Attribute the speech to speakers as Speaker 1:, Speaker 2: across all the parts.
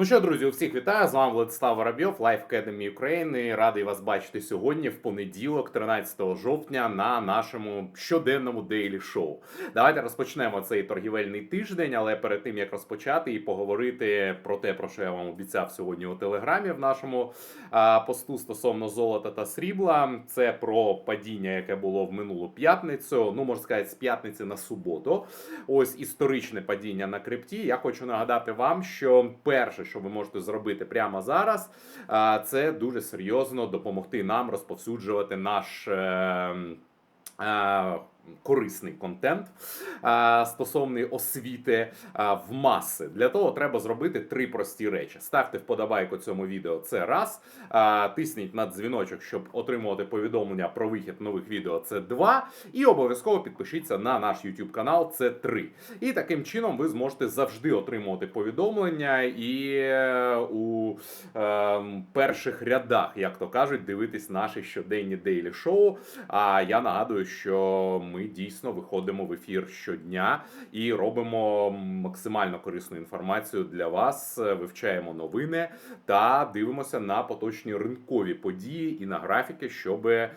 Speaker 1: Ну що, друзі, усіх вітаю! З вами Владислав Воробйов, Life Academy України. Радий вас бачити сьогодні, в понеділок, 13 жовтня, на нашому щоденному дейлі шоу. Давайте розпочнемо цей торгівельний тиждень, але перед тим як розпочати і поговорити про те, про що я вам обіцяв сьогодні у телеграмі в нашому а, посту стосовно золота та срібла. Це про падіння, яке було в минулу п'ятницю. Ну можна сказати, з п'ятниці на суботу. Ось історичне падіння на крипті. Я хочу нагадати вам, що перше, що ви можете зробити прямо зараз, це дуже серйозно допомогти нам розповсюджувати наш. Е, е, Корисний контент а, стосовний освіти а, в маси. Для того треба зробити три прості речі: ставте вподобайку цьому відео. Це раз. А, тисніть на дзвіночок, щоб отримувати повідомлення про вихід нових відео. Це два. І обов'язково підпишіться на наш YouTube канал. Це три. І таким чином ви зможете завжди отримувати повідомлення і е, у е, перших рядах, як то кажуть, дивитись наші щоденні дейлі шоу. А я нагадую, що ми дійсно виходимо в ефір щодня і робимо максимально корисну інформацію для вас. Вивчаємо новини та дивимося на поточні ринкові події і на графіки, щоб е,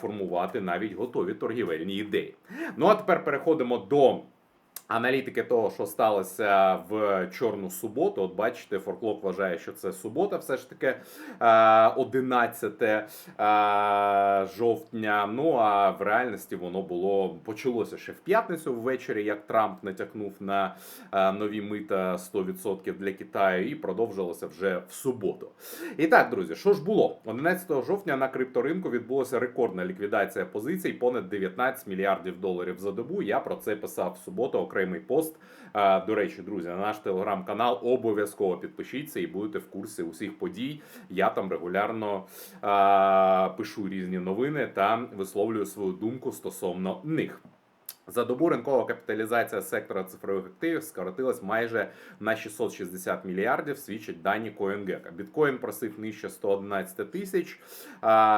Speaker 1: формувати навіть готові торгівельні ідеї. Ну а тепер переходимо до. Аналітики того, що сталося в чорну суботу, от бачите, Форклок вважає, що це субота, все ж таки е, 11 е, жовтня. Ну а в реальності воно було почалося ще в п'ятницю ввечері, як Трамп натякнув на е, нові мита 100% для Китаю, і продовжилося вже в суботу. І так, друзі, що ж було 11 жовтня на крипторинку відбулася рекордна ліквідація позицій, понад 19 мільярдів доларів за добу. Я про це писав в суботу. Окремий пост. До речі, друзі, на наш телеграм-канал обов'язково підпишіться і будете в курсі усіх подій. Я там регулярно пишу різні новини та висловлюю свою думку стосовно них. За добу ринкова капіталізація сектора цифрових активів скоротилась майже на 660 мільярдів. Свідчать дані CoinGecko. Біткоін просив нижче 111 тисяч,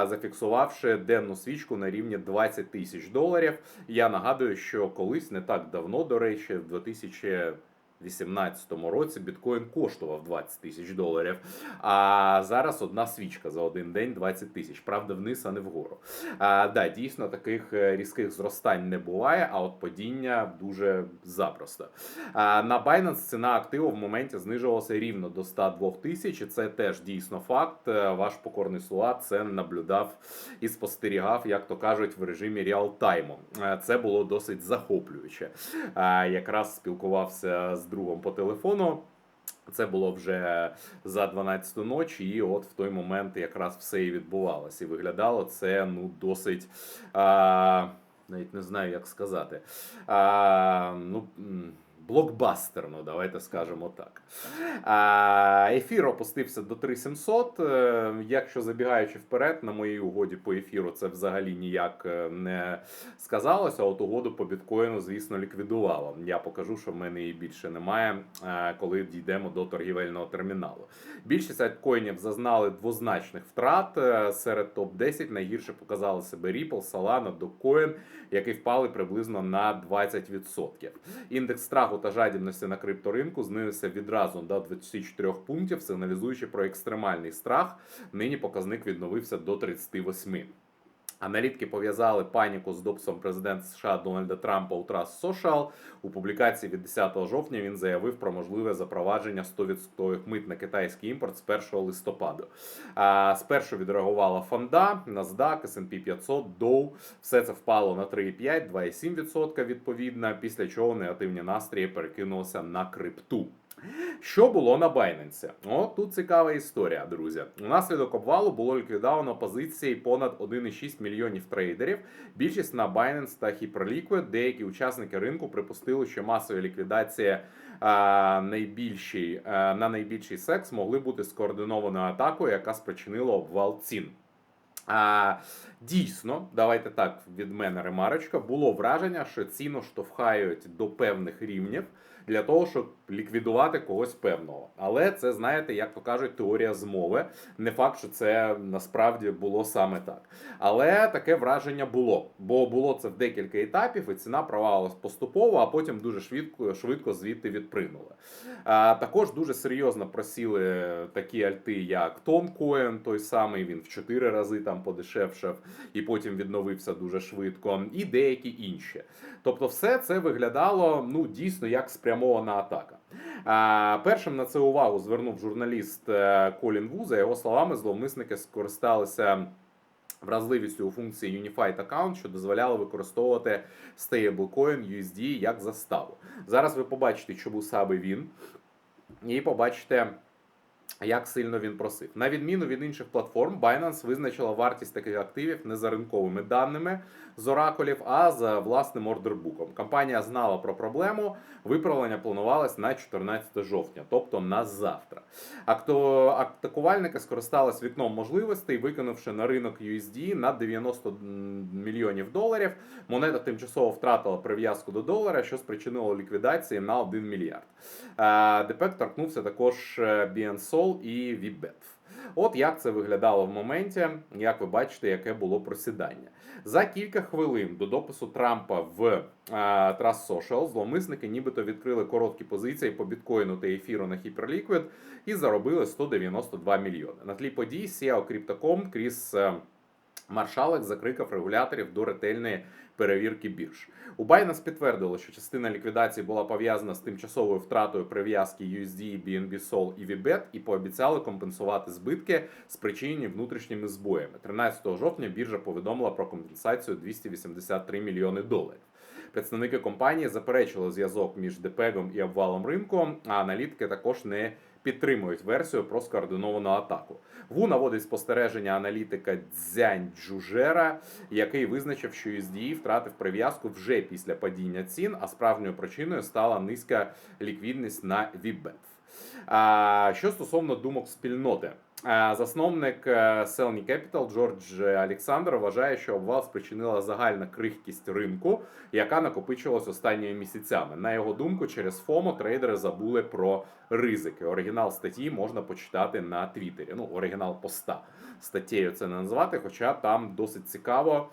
Speaker 1: зафіксувавши денну свічку на рівні 20 тисяч доларів. Я нагадую, що колись не так давно, до речі, в 2000 2018 році біткоін коштував 20 тисяч доларів. А зараз одна свічка за один день 20 тисяч. Правда, вниз, а не вгору. А, да, дійсно таких е, різких зростань не буває, а от падіння дуже запросто. А, на Binance ціна активу в моменті знижувалася рівно до 102 тисяч. і Це теж дійсно факт. Е, Ваш покорний слуга це наблюдав і спостерігав, як то кажуть, в режимі реалтайму. Е, Це було досить захоплююче. А, Якраз спілкувався з другом по телефону. Це було вже за 12 ночі, і от в той момент якраз все і відбувалося. І виглядало це ну досить. А, навіть не знаю, як сказати. А, ну, Блокбастерно, давайте скажемо так. Ефір опустився до 3700. Е, Якщо забігаючи вперед, на моїй угоді по ефіру це взагалі ніяк е, не сказалося. От угоду по біткоїну, звісно, ліквідувало. Я покажу, що в мене її більше немає, е, коли дійдемо до торгівельного терміналу. Більшість альткоїнів зазнали двозначних втрат. Серед топ 10 найгірше показали себе Ripple, Solana, Dogecoin, які впали приблизно на 20%. Індекс страху та жадібності на крипторинку знизився відразу до 24 пунктів, сигналізуючи про екстремальний страх. Нині показник відновився до 38. Аналітики пов'язали паніку з дописом президента США Дональда Трампа у Trust Social. У публікації від 10 жовтня він заявив про можливе запровадження 100% мит на китайський імпорт з 1 листопаду. А, спершу відреагувала фонда, NASDAQ, S&P 500, Dow. Все це впало на 3,5, 2,7% відповідно, після чого негативні настрої перекинулися на крипту. Що було на Binance? О, тут цікава історія, друзі. Унаслідок обвалу було ліквідовано позиції понад 1,6 мільйонів трейдерів. Більшість на Binance та Hyperliquid. Деякі учасники ринку припустили, що масові ліквідації а, на найбільший секс могли бути скоординованою атакою, яка спричинила обвал цін. А, дійсно, давайте так від мене ремарочка. Було враження, що ціну штовхають до певних рівнів для того, щоб ліквідувати когось певного. Але це, знаєте, як то кажуть, теорія змови. Не факт, що це насправді було саме так. Але таке враження було, бо було це в декілька етапів, і ціна провалилась поступово, а потім дуже швидко, швидко звідти відпринула. А, також дуже серйозно просіли такі альти, як Тонкоін, той самий він в 4 рази там подешевшав і потім відновився дуже швидко, і деякі інші. Тобто, все це виглядало ну дійсно як спрямована атака. Першим на це увагу звернув журналіст е, Колін Ву. За його словами, зловмисники скористалися. Вразливістю у функції Unified Account, що дозволяло використовувати стейблкоін USD як заставу. Зараз ви побачите, чому саме він, і побачите, як сильно він просив. На відміну від інших платформ, Binance визначила вартість таких активів не за ринковими даними з оракулів, а за власним ордербуком. Компанія знала про проблему. Виправлення планувалось на 14 жовтня, тобто на завтра. Акто... Атакувальники скористались вікном можливостей, викинувши на ринок USD на 90 мільйонів доларів. Монета тимчасово втратила прив'язку до долара, що спричинило ліквідації на 1 мільярд. Е, торкнувся також е, BNSOL і VBET. От як це виглядало в моменті, як ви бачите, яке було просідання. За кілька хвилин до допису Трампа в е, Trust Social зловмисники нібито відкрили короткі позиції по біткоїну та ефіру на Hyperliquid і заробили 192 мільйони. На тлі подій SEO Crypto.com Кріс Маршалек закликав регуляторів до ретельної перевірки бірж. У Binance підтвердило, що частина ліквідації була пов'язана з тимчасовою втратою прив'язки USD, BNB Sol і VBET і пообіцяли компенсувати збитки, спричинені внутрішніми збоями. 13 жовтня біржа повідомила про компенсацію 283 мільйони доларів. Представники компанії заперечили зв'язок між депегом і обвалом ринку, а аналітики також не підтримують версію про скоординовану атаку. Ву наводить спостереження аналітика Дзянь Джужера, який визначив, що USDE втратив прив'язку вже після падіння цін, а справжньою причиною стала низька ліквідність на Вібет. А що стосовно думок спільноти, засновник Selny Capital Джордж Олександр вважає, що обвал спричинила загальна крихкість ринку, яка накопичилась останніми місяцями. На його думку, через ФОМО трейдери забули про ризики. Оригінал статті можна почитати на Твіттері. Ну, оригінал поста статтєю це не назвати, хоча там досить цікаво.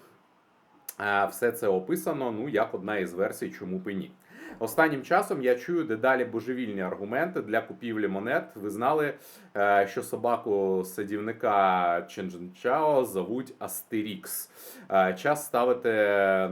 Speaker 1: е, Все це описано, ну як одна із версій, чому б і ні. Останнім часом я чую дедалі божевільні аргументи для купівлі монет. Ви знали, що собаку садівника Чендженчао зовуть Астерікс. Е, Час ставити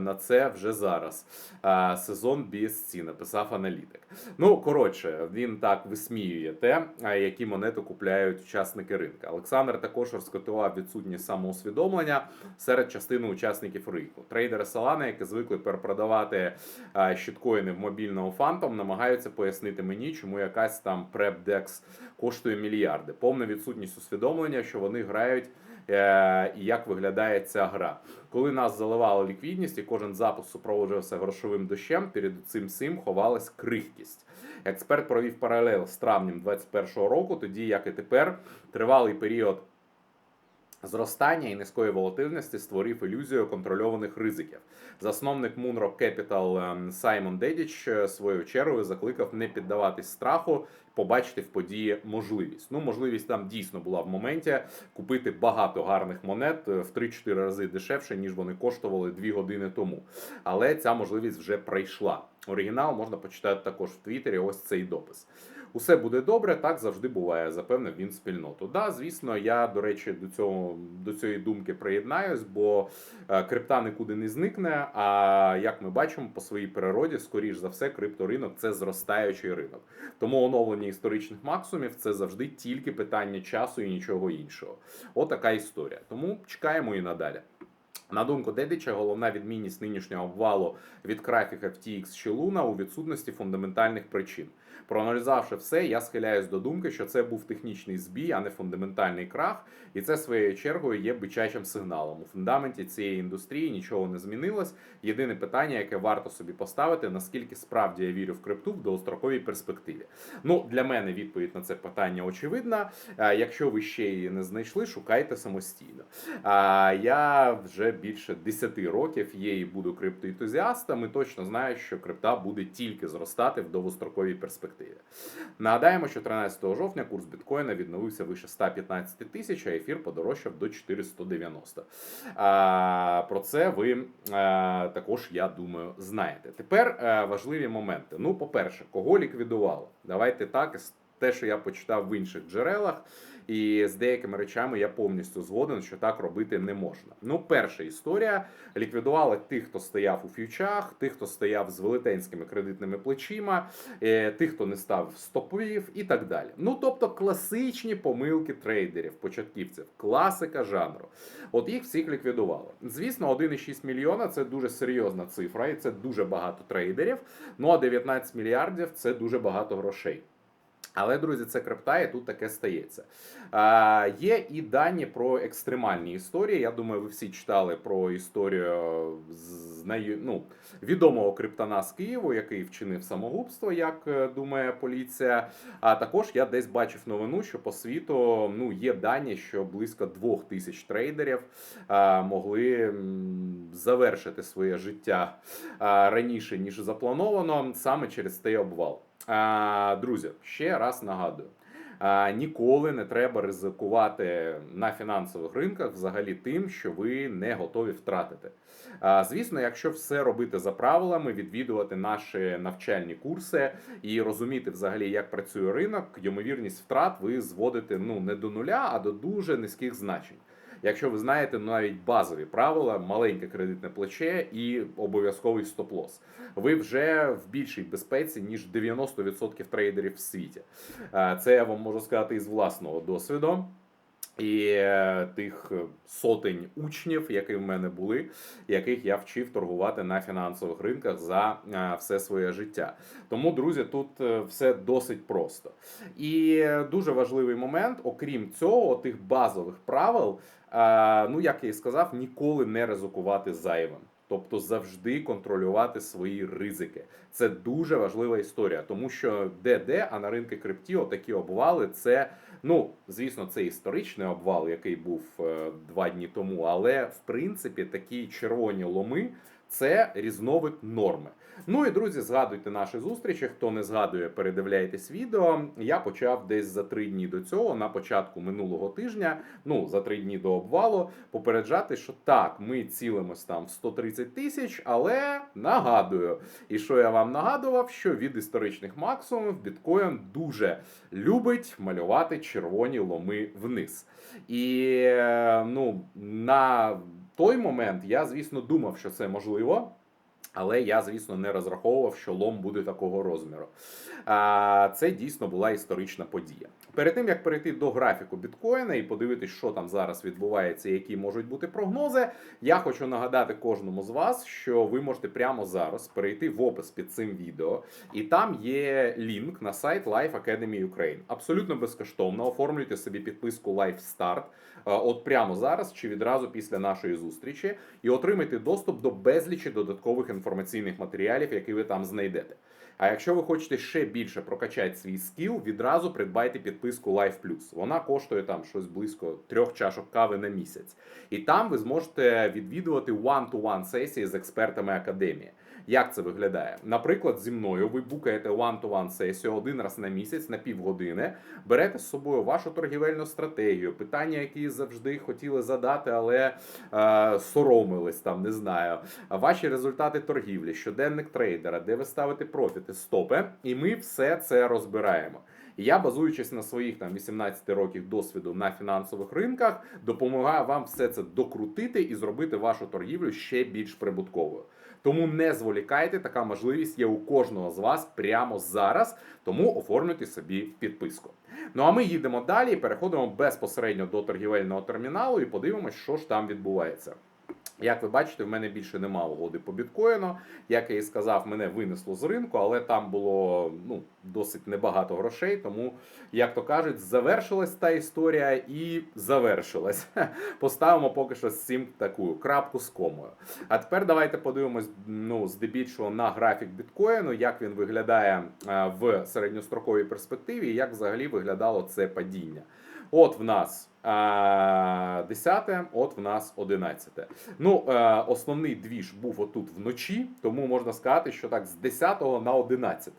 Speaker 1: на це вже зараз. Е, Сезон BSC, написав аналітик. Ну, коротше, він так висміює те, е, які монети купляють учасники ринку. Олександр також розкотував відсутність самоусвідомлення серед частини учасників ринку. Трейдери Solana, які звикли перепродавати е, щиткоїни в мобільного Phantom, намагаються пояснити мені, чому якась там PrepDex коштує мільярди. Повна відсутність усвідомлення, що вони грають. е, І як виглядає ця гра, коли нас заливала ліквідність, і кожен запуск супроводжувався грошовим дощем, перед цим всім ховалась крихкість. Експерт провів паралел з травнем 2021 року, тоді як і тепер тривалий період зростання і низької волатильності створив ілюзію контрольованих ризиків. Засновник Moonrock Capital ем, Саймон Дедіч е, своєю чергою закликав не піддаватись страху, побачити в події можливість. Ну, можливість там дійсно була в моменті купити багато гарних монет е, в 3-4 рази дешевше, ніж вони коштували 2 години тому. Але ця можливість вже прийшла. Оригінал можна почитати також в Твіттері. Ось цей допис. Усе буде добре, так завжди буває, запевнив він спільноту. Да, звісно, я до речі до цього до цієї думки приєднаюсь, бо е, крипта нікуди не зникне. А як ми бачимо по своїй природі, скоріш за все, крипторинок це зростаючий ринок. Тому оновлення історичних максимумів це завжди тільки питання часу і нічого іншого. Отака історія. Тому чекаємо і надалі. На думку Дедича, головна відмінність нинішнього обвалу від крахів FTX чи Луна у відсутності фундаментальних причин. Проаналізувавши все, я схиляюсь до думки, що це був технічний збій, а не фундаментальний крах, і це своєю чергою є бичачим сигналом. У фундаменті цієї індустрії нічого не змінилось. Єдине питання, яке варто собі поставити, наскільки справді я вірю в крипту в довгостроковій перспективі. Ну для мене відповідь на це питання очевидна. Е, Якщо ви ще її не знайшли, шукайте самостійно. А я вже більше 10 років є і буду криптоентузіастом і точно знаю, що крипта буде тільки зростати в довгостроковій перспективі. Нагадаємо, що 13 жовтня курс біткоїна відновився вище 115 тисяч, а ефір подорожчав до 490. А, про це ви а, також, я думаю, знаєте. Тепер важливі моменти. Ну, по-перше, кого ліквідували? Давайте так, те, що я почитав в інших джерелах. І з деякими речами я повністю згоден, що так робити не можна. Ну, перша історія ліквідували тих, хто стояв у фьючах, тих, хто стояв з велетенськими кредитними плечима, е, тих, хто не став стоповів і так далі. Ну тобто класичні помилки трейдерів, початківців, класика жанру. От їх всіх ліквідували. Звісно, 1,6 мільйона це дуже серйозна цифра, і це дуже багато трейдерів. Ну а 19 мільярдів це дуже багато грошей. Але, друзі, це крипта, і тут таке стається. А, є і дані про екстремальні історії. Я думаю, ви всі читали про історію з ну, відомого криптона з Києву, який вчинив самогубство, як е, думає поліція. А також я десь бачив новину, що по світу ну, є дані, що близько двох тисяч трейдерів а, могли завершити своє життя а, раніше, ніж заплановано, саме через цей обвал. Друзі, ще раз нагадую. Ніколи не треба ризикувати на фінансових ринках взагалі тим, що ви не готові втратити. А, Звісно, якщо все робити за правилами, відвідувати наші навчальні курси і розуміти взагалі, як працює ринок, ймовірність втрат ви зводите ну не до нуля, а до дуже низьких значень. Якщо ви знаєте навіть базові правила, маленьке кредитне плече і обов'язковий стоп-лосс, ви вже в більшій безпеці ніж 90% трейдерів в світі. Е, Це я вам можу сказати із власного досвіду. І е, тих сотень учнів, які в мене були, яких я вчив торгувати на фінансових ринках за е, все своє життя. Тому, друзі, тут е, все досить просто. І е, дуже важливий момент, окрім цього, тих базових правил, е, ну як я і сказав, ніколи не ризикувати зайвим. Тобто завжди контролювати свої ризики. Це дуже важлива історія, тому що де-де, а на ринку крипті отакі обвали це. Ну, звісно, це історичний обвал, який був е, два дні тому, але в принципі такі червоні ломи це різновид норми. Ну і друзі, згадуйте наші зустрічі. Хто не згадує, передивляйтесь відео. Я почав десь за три дні до цього, на початку минулого тижня, ну за три дні до обвалу, попереджати, що так, ми цілимось там в 130 тисяч, але нагадую, і що я вам нагадував, що від історичних максимумів біткоін дуже любить малювати червоні ломи вниз. І е, ну, на той момент я, звісно, думав, що це можливо. Але я, звісно, не розраховував, що лом буде такого розміру. Це дійсно була історична подія. Перед тим як перейти до графіку біткоїна і подивитись, що там зараз відбувається, які можуть бути прогнози, я хочу нагадати кожному з вас, що ви можете прямо зараз перейти в опис під цим відео, і там є лінк на сайт Life Academy Ukraine. Абсолютно безкоштовно. Оформлюйте собі підписку Life Start, е, от прямо зараз чи відразу після нашої зустрічі, і отримайте доступ до безлічі додаткових інформаційних матеріалів, які ви там знайдете. А якщо ви хочете ще більше прокачати свій скіл, відразу придбайте підписку Life Plus. Вона коштує там щось близько трьох чашок кави на місяць. І там ви зможете відвідувати one-to-one сесії з експертами академії. Як це виглядає? Наприклад, зі мною ви букаєте one-to-one сесію один раз на місяць на півгодини, берете з собою вашу торгівельну стратегію, питання, які завжди хотіли задати, але е, соромились там, не знаю. Ваші результати торгівлі, щоденник трейдера, де ви ставите профіти, стопи, і ми все це розбираємо. Я, базуючись на своїх там 18 років досвіду на фінансових ринках, допомагаю вам все це докрутити і зробити вашу торгівлю ще більш прибутковою. Тому не зволікайте, така можливість є у кожного з вас прямо зараз. Тому оформлюйте собі підписку. Ну а ми їдемо далі, переходимо безпосередньо до торгівельного терміналу і подивимось, що ж там відбувається. Як ви бачите, в мене більше нема угоди по біткоїну. Як я і сказав, мене винесло з ринку, але там було ну, досить небагато грошей. Тому, як то кажуть, завершилась та історія і завершилась. Поставимо поки що з цим таку крапку з комою. А тепер давайте подивимось ну, здебільшого на графік біткоїну, як він виглядає в середньостроковій перспективі, і як взагалі виглядало це падіння. От в нас а, 10, от в нас 11. Ну, е, основний двіж був отут вночі, тому можна сказати, що так з 10 на 11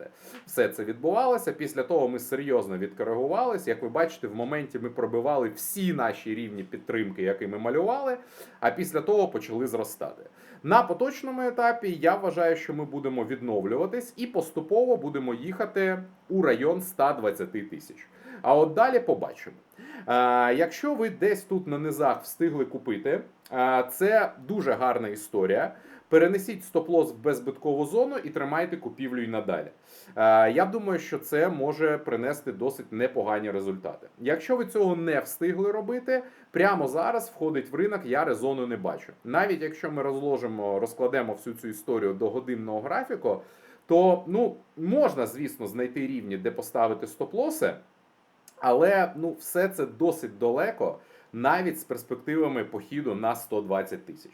Speaker 1: все це відбувалося. Після того ми серйозно відкоригувалися. Як ви бачите, в моменті ми пробивали всі наші рівні підтримки, які ми малювали, а після того почали зростати. На поточному етапі я вважаю, що ми будемо відновлюватись і поступово будемо їхати у район 120 тисяч. А от далі побачимо. Якщо ви десь тут на низах встигли купити, це дуже гарна історія. Перенесіть стоп-лос в беззбиткову зону і тримайте купівлю і надалі. Я думаю, що це може принести досить непогані результати. Якщо ви цього не встигли робити, прямо зараз входить в ринок, я резону не бачу. Навіть якщо ми розложимо, розкладемо всю цю історію до годинного графіку, то ну можна, звісно, знайти рівні, де поставити стоп-лоси. Але ну, все це досить далеко, навіть з перспективами похіду на 120 тисяч.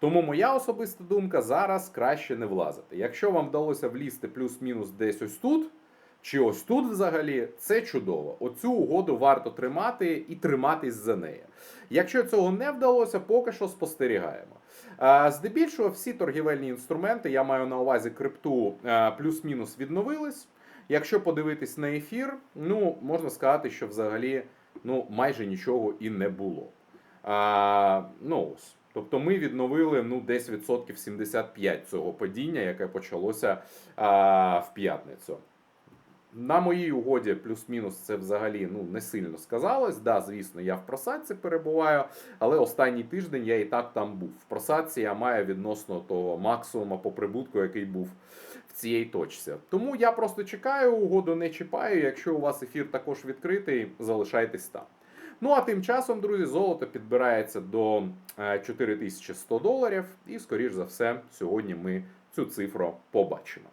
Speaker 1: Тому моя особиста думка зараз краще не влазити. Якщо вам вдалося влізти плюс-мінус десь ось тут, чи ось тут взагалі, це чудово. Оцю угоду варто тримати і триматись за неї. Якщо цього не вдалося, поки що спостерігаємо. Е, Здебільшого всі торгівельні інструменти, я маю на увазі крипту, е, плюс-мінус відновились. Якщо подивитись на ефір, ну можна сказати, що взагалі ну, майже нічого і не було. А, ну, ось. Тобто ми відновили ну, десь відсотків 75 цього падіння, яке почалося а, в п'ятницю. На моїй угоді плюс-мінус це взагалі ну, не сильно сказалось. Да, звісно, я в просадці перебуваю, але останній тиждень я і так там був. В просадці я маю відносно того максимуму по прибутку, який був цій точці. Тому я просто чекаю, угоду не чіпаю. Якщо у вас ефір також відкритий, залишайтесь там. Ну а тим часом, друзі, золото підбирається до е, 4100 доларів, і, скоріш за все, сьогодні ми цю цифру побачимо.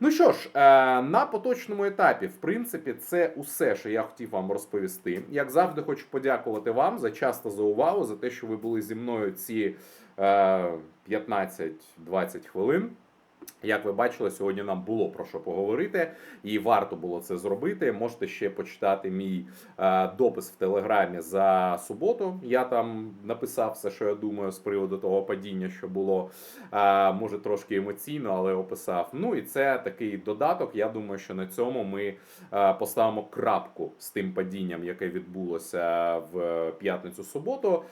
Speaker 1: Ну що ж, е, на поточному етапі, в принципі, це усе, що я хотів вам розповісти. Як завжди, хочу подякувати вам за часто за увагу, за те, що ви були зі мною ці е, 15-20 хвилин. Як ви бачили, сьогодні нам було про що поговорити, і варто було це зробити. Можете ще почитати мій е, допис в телеграмі за суботу. Я там написав все, що я думаю з приводу того падіння, що було е, може трошки емоційно, але описав. Ну і це такий додаток. Я думаю, що на цьому ми е, поставимо крапку з тим падінням, яке відбулося в п'ятницю-суботу,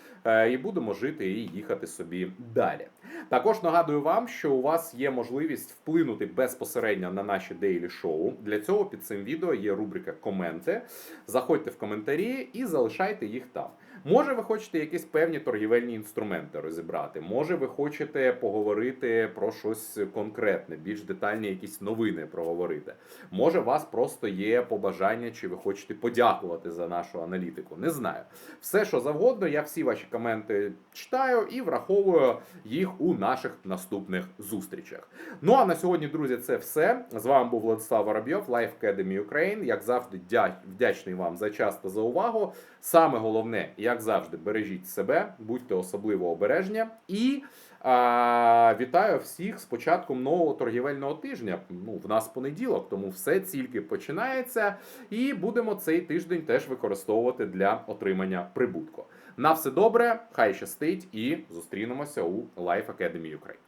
Speaker 1: і будемо жити і їхати собі далі. Також нагадую вам, що у вас є можливість вплинути безпосередньо на наші дейлі шоу. Для цього під цим відео є рубрика Коменти. Заходьте в коментарі і залишайте їх там. Може, ви хочете якісь певні торгівельні інструменти розібрати. Може, ви хочете поговорити про щось конкретне, більш детальні якісь новини проговорити. Може, у вас просто є побажання, чи ви хочете подякувати за нашу аналітику. Не знаю. Все, що завгодно, я всі ваші коменти читаю і враховую їх у наших наступних зустрічах. Ну а на сьогодні, друзі, це все. З вами був Владислав Воробйов, Life Academy Ukraine. Як завжди, вдячний вам за час та за увагу. Саме головне, як завжди, бережіть себе, будьте особливо обережні і. А, вітаю всіх з початком нового торгівельного тижня. Ну, в нас понеділок, тому все тільки починається, і будемо цей тиждень теж використовувати для отримання прибутку. На все добре, хай щастить, і зустрінемося у Life Academy Ukraine.